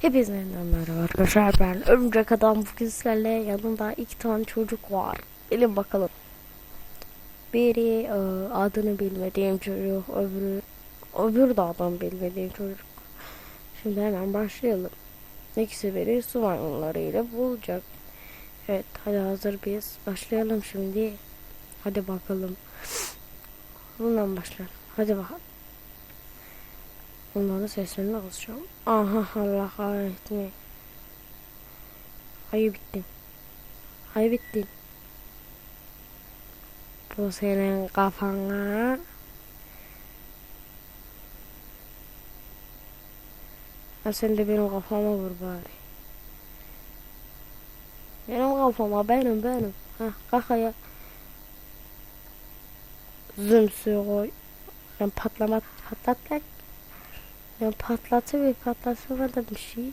Hepinize merhaba arkadaşlar. Ben Örümcek Adam. Bugün sizlerle yanımda iki tane çocuk var. Bilin bakalım. Biri e, adını bilmediğim çocuk öbürü Öbürü de adını bilmediğim çocuk. Şimdi hemen başlayalım. İkisi biri su maymunlarıyla bulacak. Evet hadi hazır biz başlayalım şimdi. Hadi bakalım. Bundan başlayalım. Hadi bakalım Onların seslerini alacağım. Aha Allah kahretsin. Ayı bittin. Ayı bittin. Bu senin kafana. Ha sen de benim kafama vur bari. Benim kafama benim benim. Ha kalk ayağa. Zümsü koy. Ben patlamak patlatmak ya patlatı bir patlatamadım bir şey.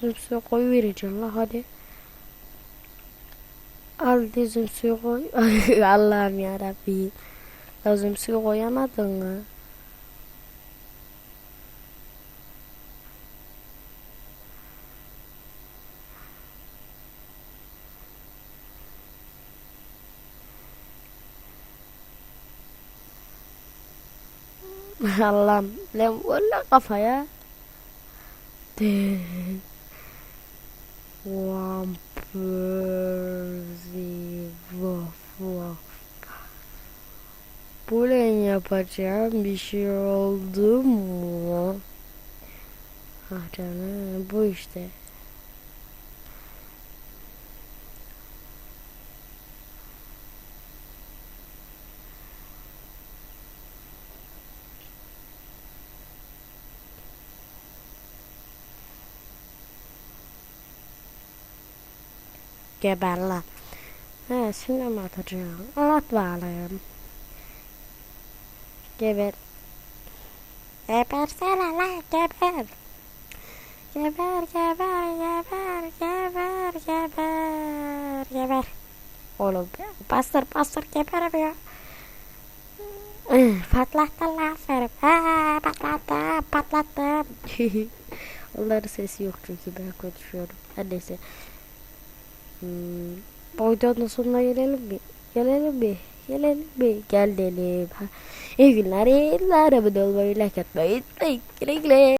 Zümsüye koy vereceğim la hadi. Al dizim suyu koy. Allah'ım yarabbim. Lazım suyu koyamadın mı? Allah'ım lan valla kafaya. Vampirzi vaf vaf. Bulen yapacağım bir şey oldu mu? Ah canım bu işte. Geber lan. He şimdi mi atacağım? Anlat bakalım. Geber. Gebersene lan geber. Geber geber geber geber geber geber. Oğlum bastır bastır gebermiyor. Patlattın lan aferin. Ha, patlattım patlattım. Onların sesi yok çünkü ben konuşuyorum. Her neyse. Hmm, videonun sonuna gelelim mi? Gelelim mi? Gelelim mi? Gelelim. Ha. İyi günler, iyi günler. Abone olmayı, like atmayı unutmayın. Güle güle.